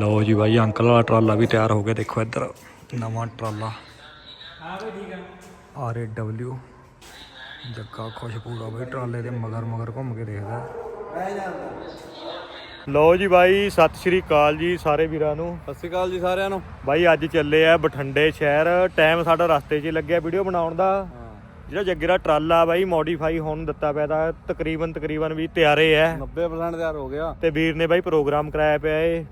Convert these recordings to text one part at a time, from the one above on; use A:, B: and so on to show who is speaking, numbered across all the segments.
A: ਲਓ ਜੀ ਬਾਈ ਅੰਕਲ ਵਾਲਾ ਟਰਾਲਾ ਵੀ ਤਿਆਰ ਹੋ ਗਿਆ ਦੇਖੋ ਇੱਧਰ। ਨਵਾਂ ਟਰਾਲਾ। ਆਰ ਏ ਡਬਲਿਊ ਜੱਗਾ ਖੁਸ਼ ਪੂਰਾ ਬਾਈ ਟਰਾਲੇ ਦੇ ਮਗਰ ਮਗਰ ਘੁੰਮ ਕੇ ਦੇਖਦਾ। ਲਓ ਜੀ ਬਾਈ ਸਤਿ ਸ਼੍ਰੀ ਅਕਾਲ ਜੀ ਸਾਰੇ ਵੀਰਾਂ ਨੂੰ।
B: ਸਤਿ ਸ਼੍ਰੀ ਅਕਾਲ ਜੀ ਸਾਰਿਆਂ ਨੂੰ।
A: ਬਾਈ ਅੱਜ ਚੱਲੇ ਆ ਬਠੰਡੇ ਸ਼ਹਿਰ। ਟਾਈਮ ਸਾਡਾ ਰਸਤੇ 'ਚ ਲੱਗਿਆ ਵੀਡੀਓ ਬਣਾਉਣ ਦਾ। ਜਿਹੜਾ ਜੱਗੇ ਦਾ ਟਰਾਲਾ ਬਾਈ ਮੋਡੀਫਾਈ ਹੋਣ ਦਿੱਤਾ ਪਿਆ ਤਾਂ ਤਕਰੀਬਨ ਤਕਰੀਬਨ ਵੀ ਤਿਆਰੇ ਐ
B: 90% ਤਿਆਰ ਹੋ ਗਿਆ।
A: ਤੇ ਵੀਰ ਨੇ ਬਾਈ ਪ੍ਰੋਗਰਾਮ ਕਰਾਇਆ ਪਿਆ ਏ।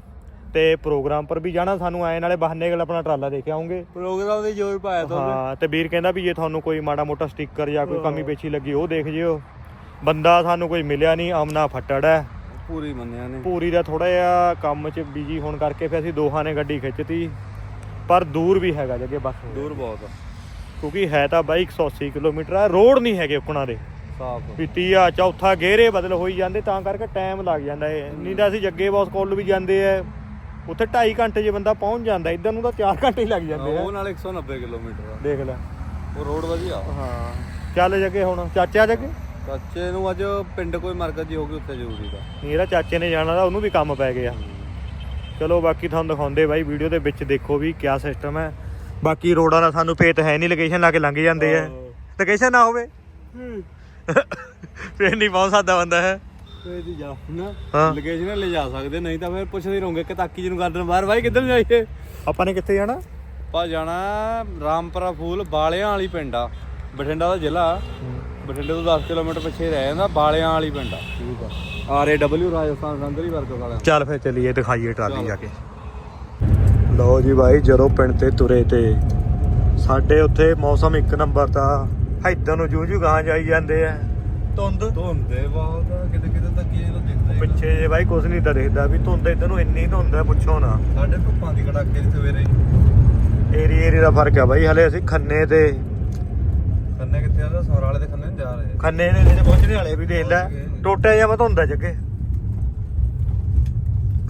A: ਤੇ ਪ੍ਰੋਗਰਾਮ ਪਰ ਵੀ ਜਾਣਾ ਸਾਨੂੰ ਆਏ ਨਾਲੇ ਬਹਾਨੇ ਗੱਲ ਆਪਣਾ ਟਰਾਲਾ ਦੇਖ ਆਉਂਗੇ।
B: ਪ੍ਰੋਗਰਾਮ ਦੇ ਜੋਰ ਪਾਇਆ ਤਾ
A: ਹਾਂ ਤੇ ਵੀਰ ਕਹਿੰਦਾ ਵੀ ਜੇ ਤੁਹਾਨੂੰ ਕੋਈ ਮਾੜਾ ਮੋਟਾ ਸਟicker ਜਾਂ ਕੋਈ ਕਮੀ ਪੇਚੀ ਲੱਗੀ ਉਹ ਦੇਖ ਜਿਓ। ਬੰਦਾ ਸਾਨੂੰ ਕੋਈ ਮਿਲਿਆ ਨਹੀਂ ਆਮਨਾ ਫੱਟੜ ਹੈ।
B: ਪੂਰੀ ਮੰਨਿਆ ਨੇ।
A: ਪੂਰੀ ਦਾ ਥੋੜਾ ਜਿਹਾ ਕੰਮ 'ਚ ਬਿਜ਼ੀ ਹੋਣ ਕਰਕੇ ਫਿਰ ਅਸੀਂ ਦੋਹਾਂ ਨੇ ਗੱਡੀ ਖਿੱਚਤੀ। ਪਰ ਦੂਰ ਵੀ ਹੈਗਾ ਜੱਗੇ ਬਸ
B: ਦੂਰ ਬਹੁਤ ਆ।
A: ਕਿਉਂਕਿ ਹੈ ਤਾਂ ਬਾਈ 180 ਕਿਲੋਮੀਟਰ ਆ ਰੋਡ ਨਹੀਂ ਹੈਗੇ ਉਕਣਾ ਦੇ।
B: ਸਾਫ਼
A: ਵੀ ਤੀਆ ਚੌਥਾ ਗੇਰੇ ਬਦਲ ਹੋਈ ਜਾਂਦੇ ਤਾਂ ਕਰਕੇ ਟਾਈਮ ਲੱਗ ਜਾਂਦਾ ਏ ਨਹੀਂ ਤਾਂ ਅਸੀਂ ਜੱਗੇ ਬੌਸ ਕੋਲ ਵੀ ਜਾਂਦੇ ਆ। ਉੱਥੇ 2.5 ਘੰਟੇ 'ਚ ਬੰਦਾ ਪਹੁੰਚ ਜਾਂਦਾ ਇੱਧਰ ਨੂੰ ਤਾਂ 4 ਘੰਟੇ ਹੀ ਲੱਗ ਜਾਂਦੇ ਆ।
B: ਉਹ ਨਾਲ 190 ਕਿਲੋਮੀਟਰ ਆ।
A: ਦੇਖ ਲੈ।
B: ਉਹ ਰੋਡ ਵਧੀਆ
A: ਹਾਂ। ਚੱਲ ਜੱਗੇ ਹੁਣ ਚਾਚਾ ਜੱਗੇ?
B: ਚਾਚੇ ਨੂੰ ਅੱਜ ਪਿੰਡ ਕੋਈ ਮਰਕਜ਼ ਜੀ ਹੋਗੀ ਉੱਥੇ ਜ਼ਰੂਰੀ ਦਾ
A: ਨਹੀਂ ਇਹਦਾ ਚਾਚੇ ਨੇ ਜਾਣਾ ਤਾਂ ਉਹਨੂੰ ਵੀ ਕੰਮ ਪੈ ਗਿਆ। ਚਲੋ ਬਾਕੀ ਤੁਹਾਨੂੰ ਦਿਖਾਉਂਦੇ ਬਾਈ ਵੀਡੀਓ ਦੇ ਵਿੱਚ ਦੇਖੋ ਵੀ ਕਿਆ ਸਿਸਟਮ ਹੈ। ਬਾਕੀ ਰੋਡਾਂ ਦਾ ਸਾਨੂੰ ਪੇਤ ਹੈ ਨਹੀਂ ਲੋਕੇਸ਼ਨ ਲਾ ਕੇ ਲੰਘ ਜਾਂਦੇ ਆ। ਲੋਕੇਸ਼ਨ ਨਾ ਹੋਵੇ। ਫੇਰ ਨਹੀਂ ਪਹੁੰਚ ਸਕਦਾ ਬੰਦਾ ਹੈ।
B: ਤੇ ਜੀ ਜਾ ਨਾ
A: ਹਾਂ।
B: ਲੋਕੇਸ਼ਨ ਲੈ ਜਾ ਸਕਦੇ ਨਹੀਂ ਤਾਂ ਫਿਰ ਪੁੱਛਦੇ ਰਹੋਗੇ ਕਿ ਤਾਕੀ ਜੀ ਨੂੰ ਗਾਰਡਨ ਬਾਹਰ। ਬਾਈ ਕਿੱਧਰ ਨੂੰ ਜਾਈਏ?
A: ਆਪਾਂ ਨੇ ਕਿੱਥੇ ਜਾਣਾ?
B: ਪਾ ਜਾਣਾ ਰਾਮਪੁਰਾ ਫੂਲ ਬਾਲਿਆਂ ਵਾਲੀ ਪਿੰਡ ਆ। ਬਠਿੰਡਾ ਦਾ ਜ਼ਿਲ੍ਹਾ। ਬਠਿੰਡੇ ਤੋਂ 10 ਕਿਲੋਮੀਟਰ ਪਿੱਛੇ ਰਹਿ ਜਾਂਦਾ ਬਾਲਿਆਂ ਵਾਲੀ ਪਿੰਡ ਆ। ਠੀਕ ਆ। ਆਰ ਏ ਡਬਲਯੂ ਰਾਜਸਥਾਨ ਸੰਦਰੀ ਵਰਗ ਵਾਲਾ
A: ਚੱਲ ਫੇਰ ਚੱਲੀਏ ਦਿਖਾਈਏ ਟਰਾਲੀ ਜਾ ਕੇ। ਲਓ ਜੀ ਬਾਈ ਜਦੋਂ ਪਿੰਡ ਤੇ ਤੁਰੇ ਤੇ ਸਾਡੇ ਉੱਥੇ ਮੌਸਮ ਇੱਕ ਨੰਬਰ ਤਾਂ ਇੱਧਰ ਨੂੰ ਜੂ ਜੂ ਗਾਂ ਜਾਈ ਜਾਂਦੇ ਆ। ਧੁੰਦ?
B: ਧੁੰਦੇ ਬਹੁਤ ਆ ਕਿਤੇ ਕਿਤੇ ਤੱਕ ਇਹ ਤਾਂ ਦਿਖਦਾ ਹੀ
A: ਪਿੱਛੇ ਜੇ ਬਾਈ ਕੁਝ ਨਹੀਂ ਤਾਂ ਦਿਖਦਾ ਵੀ ਧੁੰਦ ਇੱਧਰ ਨੂੰ ਇੰਨੀ ਧੁੰਦ ਹੈ ਪੁੱਛੋ ਨਾ।
B: ਸਾਡੇ ਧੁੱਪਾਂ ਦੀ ਕੜਾਕੇ ਦੀ ਸਵੇਰੇ।
A: ਏਰੀਆ ਏਰੀਆ ਦਾ ਫ਼ਰਕ ਆ ਬਾਈ ਹਲੇ ਅਸੀਂ ਖੰਨੇ ਤੇ।
B: ਖੰਨੇ ਕਿੱਥੇ ਆ? ਸੌਰ ਵਾਲੇ ਦੇ ਖੰਨੇ ਨੂੰ ਜਾ ਰਹੇ।
A: ਖੰਨੇ ਦੇ ਜਿਹੜੇ ਪਹੁੰਚਣੇ ਵਾਲੇ ਵੀ ਦੇਖ ਲੈ। ਟੋਟਿਆ ਜਾਂ ਮੈਂ ਧੁੰਦਾ ਜੱਗੇ।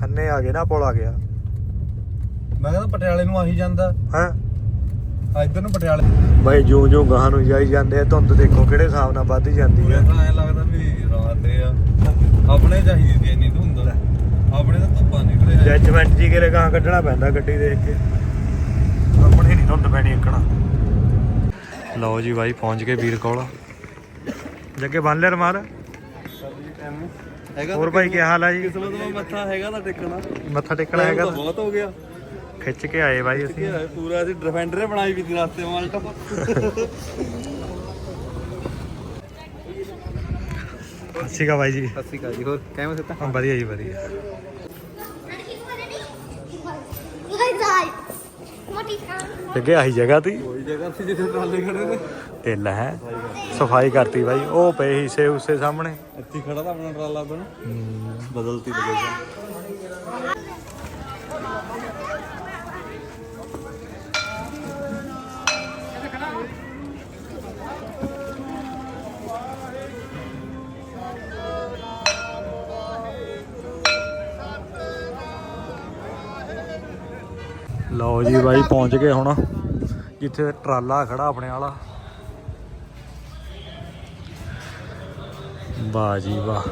A: ਖੰਨੇ ਆ ਗਏ ਨਾ ਪੁਲ ਆ ਗਿਆ।
B: ਮੈਂ ਕਹਿੰਦਾ ਪਟਿਆਲੇ ਨੂੰ ਆਹੀ ਜਾਂਦਾ।
A: ਹਾਂ?
B: ਆ ਇੱਧਰ ਨੂੰ ਪਟਿਆਲੇ
A: ਬਾਈ ਜਿਉਂ ਜਿਉਂ ਗਾਹਾਂ ਨੂੰ ਜਾਈ ਜਾਂਦੇ ਆ ਧੁੰਦ ਦੇਖੋ ਕਿਹੜੇ ਹਿਸਾਬ ਨਾਲ ਵੱਧਦੀ ਜਾਂਦੀ ਆ।
B: ਐ ਲੱਗਦਾ ਵੀ ਰਾਤ ਦੇ ਆ। ਆਪਣੇ ਚਾਹੀਦੀ ਸੀ ਇੰਨੀ ਧੁੰਦ। ਆਪਣੇ ਤਾਂ ਧੁੱਪਾਂ ਨਿਕਲੇ ਆ।
A: ਜੱਜਮੈਂਟ ਜੀ ਕਿਰੇ ਗਾਂ ਕੱਢਣਾ ਪੈਂਦਾ ਗੱਡੀ ਦੇਖ ਕੇ। ਆਪਣੇ ਨਹੀਂ ਧੁੰਦ ਪੈਣੀ ਇੱਕਣਾ। ਲਓ ਜੀ ਬਾਈ ਪਹੁੰਚ ਗਏ ਵੀਰ ਕੋਲ। ਜੱਗੇ ਬੰਨ ਲਿਆ ਰਮਾਲ।
B: ਹੈਗਾ
A: ਹੋਰ ਭਾਈ ਕੀ ਹਾਲ ਆ ਜੀ?
B: ਕਿਸਮਤ ਦਾ ਮੱਥਾ ਹੈਗਾ ਤਾਂ ਟਿਕਣਾ।
A: ਮੱਥਾ ਟੇਕਣਾ ਹੈਗਾ
B: ਬਹੁਤ ਹੋ ਗਿਆ।
A: ਖਿੱਚ ਕੇ ਆਏ ਬਾਈ ਅਸੀਂ।
B: ਇਹ ਪੂਰਾ ਅਸੀਂ ਡਿਫੈਂਡਰ ਬਣਾਈ ਵੀ ਦੀ ਰਾਸਤੇ ਮਾਲਟਾ
A: ਅੱਛੀਗਾ ਬਾਈ ਜੀ।
B: ਸਤਿ ਸ਼੍ਰੀ ਅਕਾਲ ਜੀ ਹੋਰ ਕਿਵੇਂ ਸਿੱਤਾ
A: ਹਾਂ, ਵਧੀਆ ਜੀ ਵਧੀਆ। ਜੱਗੇ ਆਹੀ ਜਗ੍ਹਾ ਤੀ?
B: ਕੋਈ ਜਗ੍ਹਾ ਸੀ ਜਿੱਥੇ ਟਰਾਲੇ ਖੜੇ ਨੇ।
A: ਢਿੱਲ ਹੈ ਸਫ਼ਾਈ ਕਰਤੀ ਬਾਈ ਉਹ ਪਏ ਹਿੱਸੇ ਉਸੇ ਸਾਹਮਣੇ।
B: ਇੱਥੇ ਖੜਾ ਤਾਂ ਆਪਣਾ ਟਰਾਲਾ ਬਣ ਬਦਲਤੀ ਲੋਕੇਸ਼ਨ
A: ਲਓ ਜੀ ਬਾਈ ਪਹੁੰਚ ਗਏ ਹੁਣ। ਜਿੱਥੇ ਟਰਾਲਾ ਖੜਾ ਆਪਣੇ ਵਾਲਾ। ਵਾਹ ਜੀ ਵਾਹ।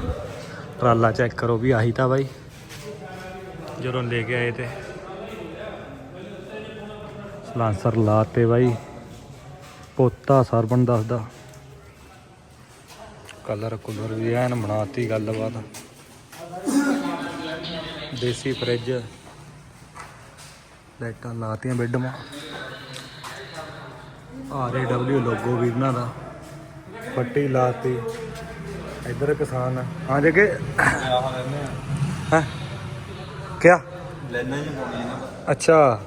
A: ਟਰਾਲਾ ਚੈੱਕ ਕਰੋ ਵੀ ਆਹੀ ਤਾਂ ਬਾਈ। ਜਦੋਂ ਲੈ ਕੇ ਆਏ ਤੇ। ਸਲਾਂਸਰ ਲਾਤੇ ਬਾਈ। ਪੋਤਾ ਸਰਬਨ ਦੱਸਦਾ। ਕਲਰ ਕੁਲਰ ਵੀ ਐਨ ਬਣਾਤੀ ਗੱਲਬਾਤ। ਦੇਸੀ ਫਰਿੱਜ। ਲਾਈਟਾਂ ਲਾਤੀਆਂ bed R A W logo ਵੀ ਇਹਨਾਂ ਦਾ। ਪੱਟੀ ਲਾਤੀ। ਇੱਧਰ ਕਿਸਾਨ ਹਾਂ ਜਗੇ।
B: ਆਹ
A: ਕਿਆ?
B: ਲੈਣਾ ਹੀ ਪਾਉਣੀ ਨਾ
A: ਅੱਛਾ।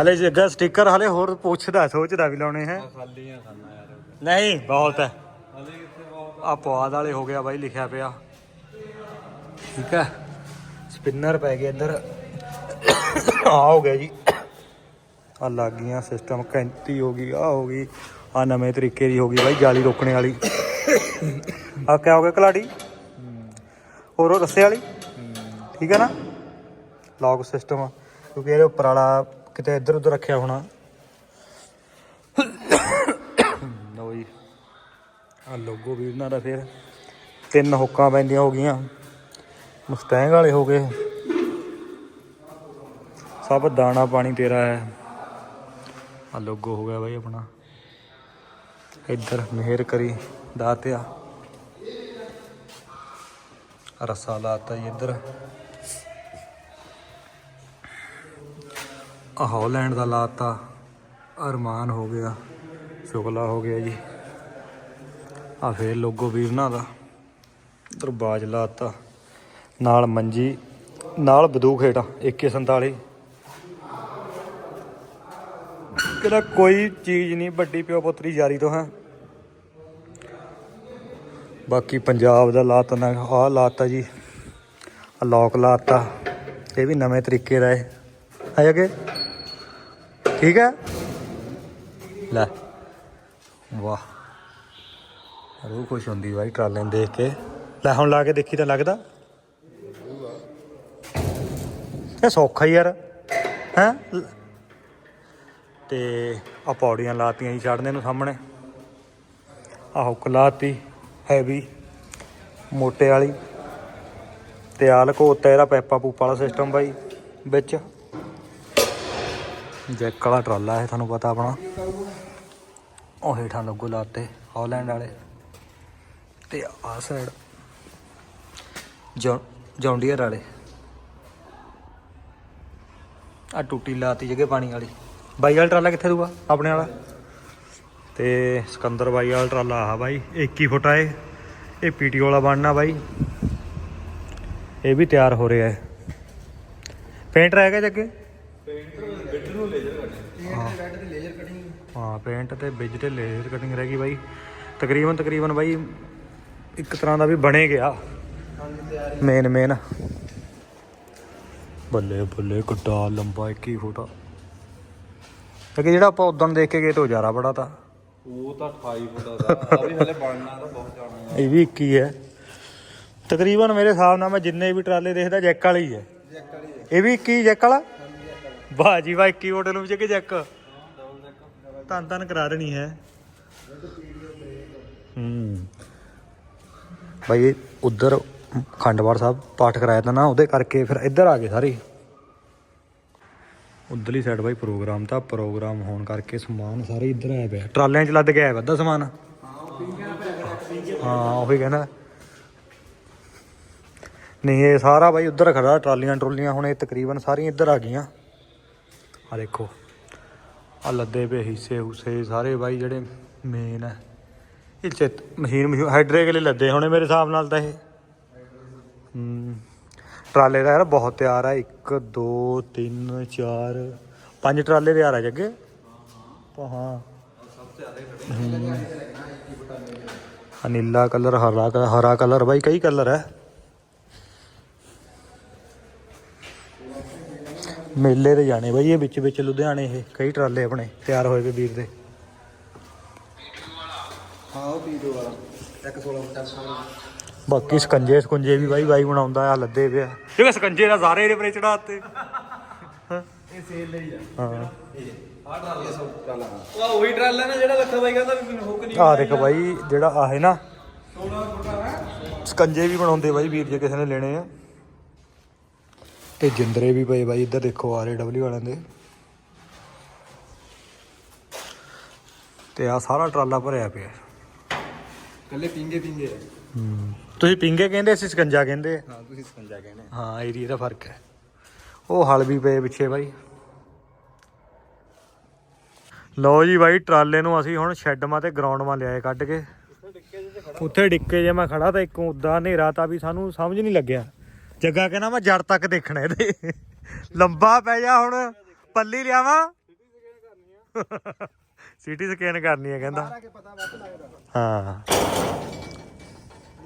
A: ਹਲੇ ਜੱਗਾ ਸਟicker ਹਲੇ ਹੋਰ ਪੁੱਛਦਾ, ਸੋਚਦਾ ਵੀ ਲਾਉਣੇ ਹੈ।
B: ਖਾਲੀਆਂ ਖਾਣਾ ਯਾਰ
A: ਨਹੀਂ, ਬਹੁਤ ਹੈ।
B: ਹਲੇ ਕਿੱਥੇ ਬਹੁਤ
A: ਆ ਪਵਾਦ ਵਾਲੇ ਹੋ ਗਿਆ ਬਾਈ, ਲਿਖਿਆ ਪਿਆ। ਠੀਕ ਹੈ। ਸਪਿਨਰ ਪੈ ਗਿਆ ਇੱਧਰ। ਆ ਹੋ ਗਿਆ ਜੀ। ਆ ਲੱਗ ਗਈਆਂ ਸਿਸਟਮ ਕੈਂਤੀ ਹੋ ਗਈ ਆ ਹੋ ਗਈ ਆ ਨਵੇਂ ਤਰੀਕੇ ਦੀ ਹੋ ਗਈ ਬਾਈ ਜਾਲੀ ਰੋਕਣੇ ਵਾਲੀ। ਆ ਕਿਆ ਹੋ ਗਿਆ ਕਲਾੜੀ? ਹੋਰ ਉਹ ਰੱਸੇ ਵਾਲੀ? ਠੀਕ ਹੈ ਨਾ? ਲੌਕ ਸਿਸਟਮ ਕਿਉਂਕਿ ਇਹਦੇ ਉੱਪਰ ਵਾਲਾ ਕਿਤੇ ਇੱਧਰ ਉੱਧਰ ਰੱਖਿਆ ਹੋਣਾ। ਜੀ ਆ ਲੋਗੋ ਵੀ ਇਹਨਾਂ ਦਾ ਫਿਰ। ਤਿੰਨ ਹੁੱਕਾਂ ਪੈਂਦੀਆਂ ਹੋ ਗਈਆਂ। ਮਸਟੈਂਗ ਵਾਲੇ ਹੋ ਗਏ। ਸਭ ਦਾਣਾ ਪਾਣੀ ਤੇਰਾ ਹੈ। ਆ ਲੋਗੋ ਹੋ ਗਿਆ ਬਾਈ ਆਪਣਾ। ਇੱਧਰ ਮਿਹਰ ਕਰੀ ਦਾਤਿਆ ਰਸਾ ਲਾਤਾ ਜੀ ਇੱਧਰ। ਆ ਹੌਲੈਂਡ ਦਾ ਲਾਤਾ। ਅਰਮਾਨ ਹੋ ਗਿਆ, ਸ਼ੁਕਲਾ ਹੋ ਗਿਆ ਜੀ। ਆ ਫੇਰ ਲੋਗੋ ਵੀਰਨਾ ਦਾ ਇੱਧਰ ਬਾਜ ਲਾਤਾ। ਨਾਲ ਮੰਜੀ, ਨਾਲ ਬਦੂਕ ਹੇਠ 2147 ਕਿਹੜਾ ਕੋਈ ਚੀਜ਼ ਨਹੀਂ, ਵੱਡੀ ਪਿਓ ਪੁੱਤਰੀ ਜਾਰੀ ਤੋਂ ਹੈ। ਬਾਕੀ ਪੰਜਾਬ ਦਾ ਲਾਤਾ ਨਾ, ਆਹ ਲਾਤਾ ਜੀ, ਆਹ ਲੌਕ ਲਾਤਾ ਇਹ ਵੀ ਨਵੇਂ ਤਰੀਕੇ ਦਾ ਹੈ ਹੈ ਅਗੇ? ਠੀਕ ਹੈ? ਲੈ। ਵਾਹ। ਰੂਹ ਖੁਸ਼ ਹੁੰਦੀ ਬਾਈ ਟਰਾਲੇ ਨੂੰ ਦੇਖ ਕੇ। ਲੈ, ਹੁਣ ਲਾ ਕੇ ਦੇਖੀ ਤਾਂ ਲੱਗਦਾ। ਇਹ ਸੌਖਾ ਹੀ ਯਾਰ। ਹੈ? ਤੇ ਆ ਪੌੜੀਆਂ ਲਾਤੀਆਂ ਜੀ ਚੜਨੇ ਨੂੰ ਸਾਹਮਣੇ। ਆ ਹੁੱਕ ਲਾਤੀ ਹੈਵੀ ਮੋਟੇ ਵਾਲੀ। ਤੇ ਆ ਲਕੋਤਾ ਇਹਦਾ ਪੈਪਾ ਪੂਪਾ ਵਾਲਾ ਸਿਸਟਮ ਬਾਈ, ਵਿੱਚ। ਜੈਕ ਵਾਲਾ ਟਰਾਲਾ ਹੈ ਤੁਹਾਨੂੰ ਪਤਾ ਆਪਣਾ। ਉਹ ਹੇਠਾਂ ਲੱਗੋ ਲਾਤੇ, ਹਾਲੈਂਡ ਵਾਲੇ। ਤੇ ਆ ਸਾਈਡ ਜੌਂਡੀਅਰ ਵਾਲੇ। ਆ ਟੂਟੀ ਲਾਤੀ ਜਗੇ ਪਾਣੀ ਵਾਲੀ। ਬਾਈ ਵਾਲਾ ਟਰਾਲਾ ਕਿੱਥੇ ਦੂਗਾ? ਆਪਣੇ ਵਾਲਾ? ਤੇ ਸਿਕੰਦਰ ਬਾਈ ਵਾਲਾ ਟਰਾਲਾ ਆ ਬਾਈ 21 ਫੁੱਟ ਆ ਇਹ। ਇਹ ਪੀਟੀ ਵਾਲਾ ਬਣਨਾ ਬਾਈ। ਇਹ ਵੀ ਤਿਆਰ ਹੋ ਰਿਹਾ ਹੈ। ਪੇਂਟ ਰਹਿ ਗਿਆ ਜੱਗੇ ਹਾਂ ਪੇਂਟ ਤੇ ਬਿਜ ਤੇ ਲੇਜ਼ਰ ਕਟਿੰਗ ਰਹਿ ਗਈ ਬਾਈ। ਤਕਰੀਬਨ ਤਕਰੀਬਨ ਬਾਈ ਇੱਕ ਤਰ੍ਹਾਂ ਦਾ ਵੀ ਬਣੇ ਗਿਆ। ਮੇਨ ਮੇਨ ਬੱਲੇ ਬੱਲੇ ਕੱਟਾ ਲੰਬਾ 21 ਫੁੱਟ ਤੇ ਜਿਹੜਾ ਆਪਾਂ ਉਦੋਂ ਦੇਖ ਕੇ ਗਏ ਤੇ ਉਹ ਜ਼ਿਆਦਾ ਬੜਾ ਤਾਂ।
B: ਉਹ ਤਾਂ 28 ਫੁੱਟ ਦਾ ਆ ਵੀ ਹਲੇ ਬਣਨਾ ਤਾਂ ਬਹੁਤ ਜਾਣਾ
A: ਇਹ ਵੀ 21 ਹੈ ਤਕਰੀਬਨ ਮੇਰੇ ਹਿਸਾਬ ਨਾਲ ਮੈਂ ਜਿੰਨੇ ਵੀ ਟਰਾਲੇ ਦੇਖਦਾ ਜੈਕ ਵਾਲਾ ਹੀ ਹੈ। ਇਹ ਵੀ 21 ਜੈਕ ਵਾਲਾ? ਵਾਹ ਜੀ ਵਾਹ 21 ਮਾਡਲ ਵਿੱਚ ਕਿ ਜੈਕ? ਧੰਨ ਧੰਨ ਕਰਾ ਦੇਣੀ ਹੈ। ਹੂੰ। ਭਾਈ ਉਧਰ ਖੰਡਵਾਰ ਸਾਹਿਬ ਪਾਠ ਕਰਾਇਆ ਤਾਂ ਨਾ ਉਹਦੇ ਕਰਕੇ ਫਿਰ ਇੱਧਰ ਆ ਗਏ ਸਾਰੇ। ਉਧਰਲੀ ਸਾਈਡ ਬਾਈ ਪ੍ਰੋਗਰਾਮ ਤਾਂ ਪ੍ਰੋਗਰਾਮ ਹੋਣ ਕਰਕੇ ਸਮਾਨ ਸਾਰੇ ਇੱਧਰ ਆਇਆ ਪਿਆ ਟਰਾਲਿਆਂ 'ਚ ਲੱਦ ਕੇ ਆਇਆ ਵੱਧਾ ਸਮਾਨ। ਹਾਂ, ਉਹੀ ਕਹਿੰਦਾ। ਨਹੀਂ, ਇਹ ਸਾਰਾ ਬਾਈ ਉੱਧਰ ਖੜਾ, ਟਰਾਲੀਆਂ ਟਰੋਲੀਆਂ ਹੁਣ ਇਹ ਤਕਰੀਬਨ ਸਾਰੀਆਂ ਇੱਧਰ ਆ ਗਈਆਂ। ਆ ਦੇਖੋ ਆ ਲੱਦੇ ਪਏ ਹਿੱਸੇ ਹੁਸੇ ਸਾਰੇ ਬਾਈ ਜਿਹੜੇ ਮੇਨ ਹੈ ਇਹ ਚ ਮਸ਼ੀਨ ਮਸ਼ੀਨ ਹਾਈਡਰੇ ਲਈ ਲੱਦੇ ਹੋਣੇ ਮੇਰੇ ਹਿਸਾਬ ਨਾਲ ਤਾਂ ਇਹ। ਟਰਾਲੇ ਦਾ ਯਾਰ ਬਹੁਤ ਤਿਆਰ ਹੈ 1 2 3 4 ਪੰਜ ਟਰਾਲੇ ਤਿਆਰ ਆ ਜੱਗੇ ਹਾਂ। ਆ ਨੀਲਾ ਕਲਰ, ਹਰਾ ਕ- ਹਰਾ ਕਲਰ ਬਾਈ, ਕਈ ਕਲਰ ਹੈ ਮੇਲੇ ਤੇ ਜਾਣੇ ਬਾਈ, ਇਹ ਵਿੱਚ ਵਿੱਚ ਲੁਧਿਆਣੇ ਇਹ ਕਈ ਟਰਾਲੇ ਆਪਣੇ ਤਿਆਰ ਹੋਏ ਵੇ ਵੀਰ ਦੇ।
B: ਹਾਂ, ਉਹ ਪੀਟੋ ਵਾਲਾ 116 ਫੁੱਟ
A: ਬਾਕੀ ਸਕੰਜੇ ਸਕੁੰਜੇ ਵੀ ਬਾਈ ਬਾਈ ਬਣਾਉਂਦਾ ਆ ਲੱਦੇ ਪਿਆ ਜਿਹੜੇ ਸਕੰਜੇ ਦਾ ਸਾਰੇ ਇਹਦੇ ਪਰੇ ਚੜਾਤੇ।
B: ਇਹ ਸੇਲ ਲਈ ਆ।
A: ਹਾਂ।
B: ਆ ਟਰਾਲਾ ਸਭ ਟਰਾਲਾ ਉਹ ਉਹੀ ਟਰਾਲਾ ਨਾ ਜਿਹੜਾ ਲੱਖਾ ਬਾਈ ਕਹਿੰਦਾ ਵੀ ਮੈਨੂੰ ਹੁੱਕ ਨਹੀਂ
A: ਆ ਦੇਖ ਬਾਈ ਜਿਹੜਾ ਆ ਹੈ ਨਾ
B: 16 ਫੁੱਟ ਹੈ।
A: ਸਕੰਜੇ ਵੀ ਬਣਾਉਂਦੇ ਬਾਈ ਵੀਰ ਜੇ ਕਿਸੇ ਨੇ ਲੈਣੇ ਆ। ਤੇ ਜਿੰਦਰੇ ਵੀ ਪਏ ਬਾਈ ਇੱਧਰ ਦੇਖੋ ਆਰ ਡਬਲਯੂ ਵਾਲਿਆਂ ਦੇ। ਤੇ ਆ ਸਾਰਾ ਟਰਾਲਾ ਭਰਿਆ ਪਿਆ।
B: ਕੱਲੇ ਪਿੰਗੇ ਪਿੰਗੇ
A: ਹੂੰ। ਤੁਸੀਂ ਪਿੰਗੇ ਕਹਿੰਦੇ ਅਸੀਂ ਸਕੰਜਾ ਕਹਿੰਦੇ। ਆ।
B: ਹਾਂ ਤੁਸੀਂ ਗਏ ਨੇ
A: ਹਾਂ ਏਰੀਆ ਦਾ ਫ਼ਰਕ ਹੈ। ਉਹ ਹਲ ਵੀ ਪਏ ਪਿੱਛੇ ਬਾਈ। ਲਓ ਜੀ ਬਾਈ ਟਰਾਲੇ ਨੂੰ ਅਸੀਂ ਹੁਣ ਸ਼ੈੱਡ ਮਾ ਤੇ ਗਰਾਊਂਡ ਮਾ ਲਿਆਏ ਕੱਢ ਕੇ। ਉੱਥੇ ਡਿੱਕੇ ਜੇ ਮੈਂ ਖੜਾ ਤਾਂ ਇੱਕ ਉਦਾਂ ਹਨੇਰਾ ਤਾਂ ਵੀ ਸਾਨੂੰ ਸਮਝ ਨਹੀਂ ਲੱਗਿਆ। ਜੱਗਾ ਕਹਿੰਦਾ ਮੈਂ ਜੜ ਤੱਕ ਦੇਖਣਾ ਇਹਦੇ। ਲੰਬਾ ਪੈ ਜਾ ਹੁਣ ਪੱਲੀ ਲਿਆਵਾਂ। ਸਿਟੀ ਸਕੈਨ ਕਰਨੀ ਹੈ ਕਹਿੰਦਾ। ਹਾਂ।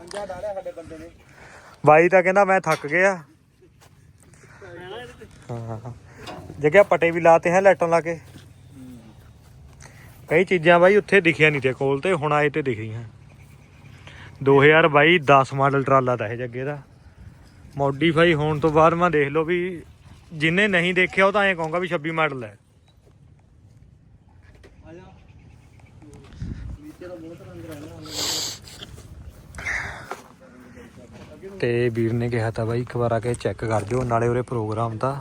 B: ਮੰਜਾ ਡਾਲਿਆ ਸਾਡੇ ਬੰਦੇ ਨੇ
A: ਬਾਈ ਤਾਂ ਕਹਿੰਦਾ ਮੈਂ ਥੱਕ ਗਿਆ। ਹਾਂ। ਜਗ੍ਹਾ ਪਟੇ ਵੀ ਲਾਤੇ ਹੈ ਲੈਟਾਂ ਲਾ ਕੇ। ਕਈ ਚੀਜ਼ਾਂ ਬਾਈ ਉੱਥੇ ਦਿਖਿਆ ਨਹੀਂ ਤੇ ਕੋਲ ਤੇ ਹੁਣ ਆਏ ਤੇ ਦਿਖ ਰਹੀਆਂ 2022 10 ਮਾਡਲ ਟਰਾਲਾ ਦਾ ਇਹ ਜੱਗੇ ਦਾ। ਮੋਡੀਫਾਈ ਹੋਣ ਤੋਂ ਬਾਅਦ ਮੈਂ ਦੇਖ ਲਓ ਵੀ ਜਿਨੇ ਨਹੀਂ ਦੇਖਿਆ ਉਹ ਤਾਂ ਐਂ ਕਹੂੰਗਾ ਵੀ 26 ਮਾਡਲ ਹੈ
B: ਆ ਜਾ ਨੀਚੇ ਦਾ ਬਹੁਤ ਰੰਗ ਰਹਿਣਾ
A: ਤੇ ਵੀਰ ਨੇ ਕਿਹਾ ਤਾਂ ਬਾਈ ਇੱਕ ਵਾਰ ਆ ਕੇ ਚੈੱਕ ਕਰ ਜਿਓ ਨਾਲੇ ਉਰੇ ਪ੍ਰੋਗਰਾਮ ਤਾਂ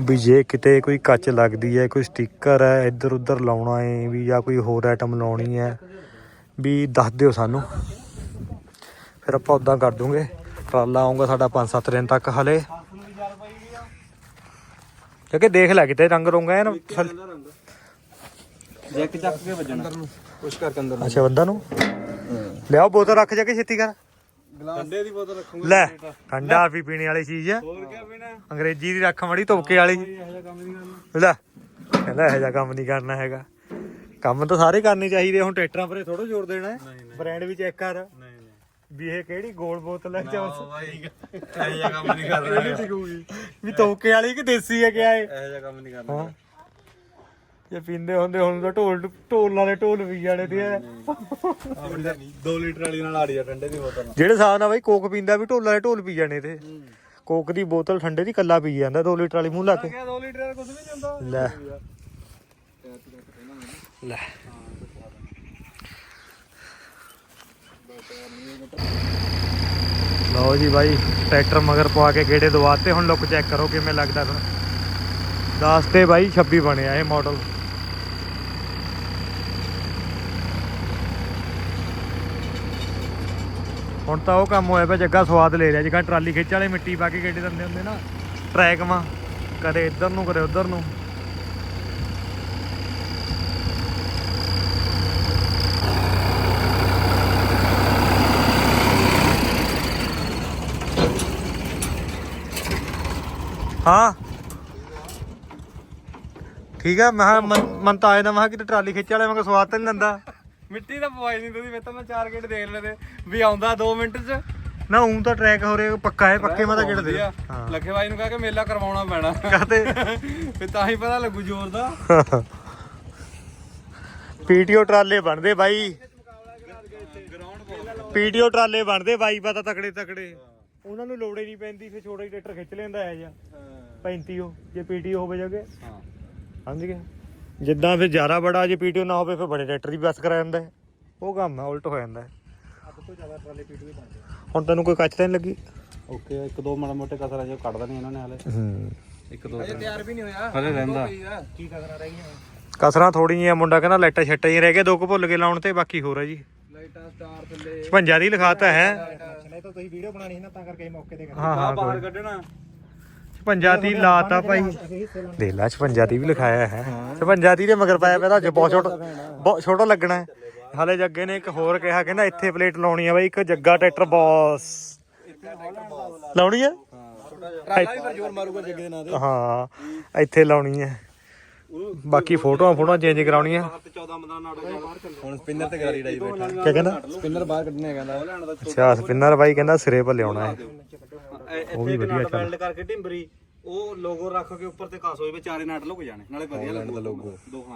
A: ਵੀ ਜੇ ਕਿਤੇ ਕੋਈ ਕੱਚ ਲੱਗਦੀ ਹੈ ਕੋਈ ਸਟicker ਹੈ ਇੱਧਰ ਉੱਧਰ ਲਾਉਣਾ ਹੈ ਵੀ ਜਾਂ ਕੋਈ ਹੋਰ ਆਈਟਮ ਲਾਉਣੀ ਹੈ ਵੀ ਦੱਸ ਦਿਓ ਸਾਨੂੰ। ਫਿਰ ਆਪਾਂ ਉਦਾਂ ਕਰ ਦੂੰਗੇ। ਟਰਾਲਾ ਆਉਂਗਾ ਸਾਡਾ 5-7 ਦਿਨ ਤੱਕ ਹਲੇ। ਕਿਉਂਕਿ ਦੇਖ ਲੈ ਕਿਤੇ ਰੰਗ ਰੁੰਗਾ ਹੈ ਨਾ ਥੱਲੇ-
B: ਜੈਕ ਚੱਕ ਕੇ ਵੱਜਣਾ। ਕੁਛ ਕਰਕੇ ਅੰਦਰ
A: ਅੱਛਾ ਬੰਦਾ ਨੂੰ? ਲਿਆਓ ਬੋਤਲ ਰੱਖ ਜਾ ਕੇ ਛੇਤੀ ਕਰ।
B: ਠੰਡੇ ਦੀ ਬੋਤਲ ਰੱਖੂਗਾ
A: ਲੈ ਠੰਡਾ ਵੀ ਪੀਣੇ ਵਾਲੀ ਚੀਜ਼ ਹੈ
B: ਹੋਰ ਕੀ ਪੀਣਾ?
A: ਅੰਗਰੇਜ਼ੀ ਦੀ ਰੱਖ ਮੜੀ ਧੁੱਪਕੇ ਵਾਲੀ।
B: ਇਹੋ ਜਿਹਾ ਕੰਮ ਨਹੀਂ ਕਰਨਾ।
A: ਲੈ ਕਹਿੰਦਾ ਇਹੋ ਜਿਹਾ ਕੰਮ ਨਹੀਂ ਕਰਨਾ ਹੈਗਾ। ਕੰਮ ਤਾਂ ਸਾਰੇ ਕਰਨੇ ਚਾਹੀਦੇ ਹੁਣ ਟਰੈਕਟਰਾਂ ਪਰੇ ਥੋੜਾ ਜ਼ੋਰ ਦੇਣਾ ਹੈ। ਬ੍ਰਾਂਡ ਵੀ ਚੈੱਕ ਕਰ।
B: ਨਹੀਂ ਨਹੀਂ।
A: ਵੀ ਇਹ ਕਿਹੜੀ ਗੋਲ ਬੋਤਲ ਹੈ ਚੌਸ
B: ਭਾਈ ਇਹੋ ਜਿਹਾ ਕੰਮ ਨਹੀਂ ਕਰਨਾ
A: ਵੀ ਧੋਕੇ ਵਾਲੀ ਕਿ ਦੇਸੀ ਹੈ ਕਿਆ ਇਹ?
B: ਇਹੋ ਜਿਹਾ ਕੰਮ ਨਹੀਂ ਕਰਨਾ
A: ਜੇ ਪੀਂਦੇ ਹੁੰਦੇ ਹੁਣ ਤਾਂ ਢੋਲ ਢੋਲ ਵਾਲੇ ਢੋਲ ਵੀ ਜਾਣੇ ਤੇ ਐ
B: ਆਪਣੀ 2 ਲੀਟਰ ਵਾਲੀ ਨਾਲ ਆੜੀ ਆ ਠੰਡੇ ਦੀ ਬੋਤਲ
A: ਜਿਹੜੇ ਹਿਸਾਬ ਨਾਲ ਬਾਈ ਕੋਕ ਪੀਂਦਾ ਵੀ ਢੋਲ ਵਾਲੇ ਢੋਲ ਪੀ ਜਾਣੇ ਤੇ। ਕੋਕ ਦੀ ਬੋਤਲ ਠੰਡੇ ਦੀ ਕੱਲਾ ਪੀ ਜਾਂਦਾ 2 ਲੀਟਰ ਵਾਲੀ ਮੂੰਹ ਲਾ ਕੇ।
B: ਕਿਆ 2 ਲੀਟਰ ਦਾ ਕੁਝ ਵੀ ਨਹੀਂ ਹੁੰਦਾ
A: ਲੈ। ਲੈ। ਲਓ ਜੀ ਬਾਈ ਟਰੈਕਟਰ ਮਗਰ ਪਵਾ ਕੇ ਗੇੜੇ ਦਵਾਤੇ ਹੁਣ ਲੁੱਕ ਚੈੱਕ ਕਰੋ ਕਿਵੇਂ ਲੱਗਦਾ ਤੁਹਾਨੂੰ 10 ਤੇ ਬਾਈ 26 ਬਣਿਆ ਇਹ ਮਾਡਲ ਹੁਣ ਤਾਂ ਉਹ ਕੰਮ ਹੋਇਆ ਪਿਆ, ਜੱਗਾ ਸਵਾਦ ਲੈ ਰਿਹਾ ਜਿੱਦਾਂ ਟਰਾਲੀ ਖਿੱਚ ਵਾਲੇ ਮਿੱਟੀ ਪਾ ਕੇ ਗੇੜੇ ਦਿੰਦੇ ਹੁੰਦੇ ਨਾ ਟਰੈਕ ਮਾ ਕਦੇ ਇੱਧਰ ਨੂੰ, ਕਦੇ ਉੱਧਰ ਨੂੰ। ਹਾਂ? ਠੀਕ ਹੈ ਮੈਂ ਕਿਹਾ ਮਨ- ਤਾਂ ਆਇਆ ਨਾ ਮੈਂ ਕਿਹਾ ਕਿਤੇ ਟਰਾਲੀ ਖਿੱਚ ਵਾਲੇ ਮੈਂ ਕਿਹਾ ਸਵਾਦ ਤਾਂ ਨਹੀਂ ਦਿੰਦਾ।
B: ਮਿੱਟੀ ਦਾ ਪਵਾਈ ਨਹੀਂ ਤੁਸੀਂ ਮੈਂ ਤਾਂ ਮੈਂ 4 ਗੇਟ ਦੇਖ ਲੈਦੇ ਵੀ ਆਉਂਦਾ 2 ਮਿੰਟ ਚ।
A: ਨਾ ਉਂ ਤਾਂ ਟਰੈਕ ਹੋ ਰਿਹਾ ਪੱਕਾ ਹੈ ਪੱਕੇ ਮੈਂ ਤਾਂ ਗੇੜ ਦੇ ਹਾਂ।
B: ਲੱਖੇ ਬਾਈ ਨੂੰ ਕਹਿ ਕੇ ਮੇਲਾ ਕਰਵਾਉਣਾ ਪੈਣਾ।
A: ਕਾਤੇ
B: ਫਿਰ ਤਾਂ ਹੀ ਪਤਾ ਲੱਗੂ ਜ਼ੋਰ ਦਾ।
A: ਪੀਟੀਓ ਟਰਾਲੇ ਬਣਦੇ ਬਾਈ। ਪੀਟੀਓ ਟਰਾਲੇ ਬਣਦੇ ਬਾਈ ਪਤਾ ਤਕੜੇ ਤਕੜੇ। ਉਹਨਾਂ ਨੂੰ ਲੋੜ ਨਹੀਂ ਪੈਂਦੀ ਫਿਰ ਛੋਟਾ ਹੀ ਟਰੈਕਟਰ ਖਿੱਚ ਲੈਂਦਾ ਹੈ। ਜਾਂ 35 ਉਹ ਜੇ ਪੀਟੀਓ ਹੋਵੇ ਜਗੇ
B: ਹਾਂ।
A: ਸਮਝ ਗਏ ਜਿੱਦਾਂ ਫਿਰ ਜ਼ਿਆਦਾ ਬੜਾ ਜੇ ਪੀਟੀਓ ਨਾ ਹੋਵੇ ਫਿਰ ਬੜੇ ਟਰੈਕਟਰ ਦੀ ਬੱਸ ਕਰਾ ਜਾਂਦਾ ਹੈ। ਉਹ ਕੰਮ ਹੈ ਉਲਟ ਹੋ ਜਾਂਦਾ ਹੈ। ਹੁਣ ਤੈਨੂੰ ਕੋਈ ਕੱਚ ਤਾਂ ਨਹੀਂ ਲੱਗੀ?
B: ਓਕੇ ਇੱਕ ਦੋ ਮਾੜਾ ਮੋਟੇ ਕਸਰਾਂ ਜੋ ਕੱਢ ਦੇਣੀ ਇਹਨਾਂ ਨੇ ਹਾਲੇ।
A: ਹੂੰ।
B: ਇੱਕ ਦੋ ਤਿਆਰ ਵੀ ਨਹੀਂ ਹੋਇਆ। ਹਲੇ ਰਹਿੰਦਾ।
C: ਕੀ ਕਸਰਾਂ ਰਹਿ ਗਈਆਂ?
A: ਕਸਰਾਂ ਥੋੜੀਆਂ ਮੁੰਡਾ ਕਹਿੰਦਾ ਲਾਈਟਾਂ ਛੱਟਾਂ ਹੀ ਰਹਿ ਗਏ ਦੋ ਕੁ ਭੁੱਲ ਕੇ ਲਾਉਣ ਤੇ ਬਾਕੀ ਹੋਰ ਹੈ ਜੀ।
C: ਲਾਈਟਾਂ ਸਟਾਰ ਥੱਲੇ।
A: 56 ਦੀ ਲਿਖਾਤਾ ਹੈ।
C: ਨਹੀਂ ਤਾਂ ਤੁਸੀਂ ਵੀਡੀਓ ਬਣਾਣੀ ਸੀ ਨਾ ਤਾਂ ਕਰਕੇ ਮੌਕੇ ਤੇ
A: ਹਾਂ ਹਾਂ
B: ਬਾਹਰ ਕੱਢਣਾ।
A: 56 ਦੀ ਲਾਤਾ ਭਾਈ। ਦੇ ਲਾ 56 ਦੀ ਵੀ ਲਿਖਾਇਆ ਹੈ। 56 ਦੀ ਦੇ ਮਗਰ ਪਾਇਆ ਪਿਆ ਤਾਂ ਬਹੁਤ ਛੋਟਾ ਬਹੁਤ ਛੋਟਾ ਲੱਗਣਾ ਹਾਲੇ ਜੱਗੇ ਨੇ ਇੱਕ ਹੋਰ ਕਿਹਾ ਕਹਿੰਦਾ ਇੱਥੇ ਪਲੇਟ ਲਾਉਣੀ ਆ ਬਾਈ ਇੱਕ ਜੱਗਾ ਟਰੈਕਟਰ ਬੌਸ। ਲਾਉਣੀ ਹੈ।
C: ਟਰਾਲਾ ਵੀ ਪਰ ਜ਼ੋਰ ਮਾਰੂਗਾ ਜੱਗੇ ਦੇ ਨਾਂ ਤੇ
A: ਹਾਂ ਇੱਥੇ ਲਾਉਣੀ ਹੈ ਬਾਕੀ ਫੋਟੋਆਂ ਫੋਟੋਆਂ ਚੇਂਜ ਕਰਾਉਣੀਆਂ।
B: 14 ਬੰਦਾ ਨਾਟਕ ਬਾਹਰ ਚੱਲੇ
C: ਹੁਣ ਸਪਿਨਰ ਤੇ ਗਾੜੀ ਡਾਈ ਬੈਠਾ।
A: ਕੀ ਕਹਿੰਦਾ?
C: ਸਪਿਨਰ ਬਾਹਰ ਕੱਢਣੇ ਕਹਿੰਦਾ।
A: ਅੱਛਾ ਸਪਿਨਰ ਬਾਈ ਕਹਿੰਦਾ ਸਿਰੇ ਪਰ ਲਿਆਉਣਾ ਹੈ।
B: ਇੱਥੇ ਇੱਕ ਨਟ ਕਰਕੇ ਢਿੰਬਰੀ ਉਹ ਲੋਗੋ ਰੱਖ ਕੇ ਉੱਪਰ ਤੇ ਕਾਸ ਹੋਏ ਵਿਚਾਰੇ ਨਟ ਲੁਕ ਜਾਣੇ ਨਾਲੇ ਵਧੀਆ ਲੱਗਦਾ ਲੋਗੋ ਦੋ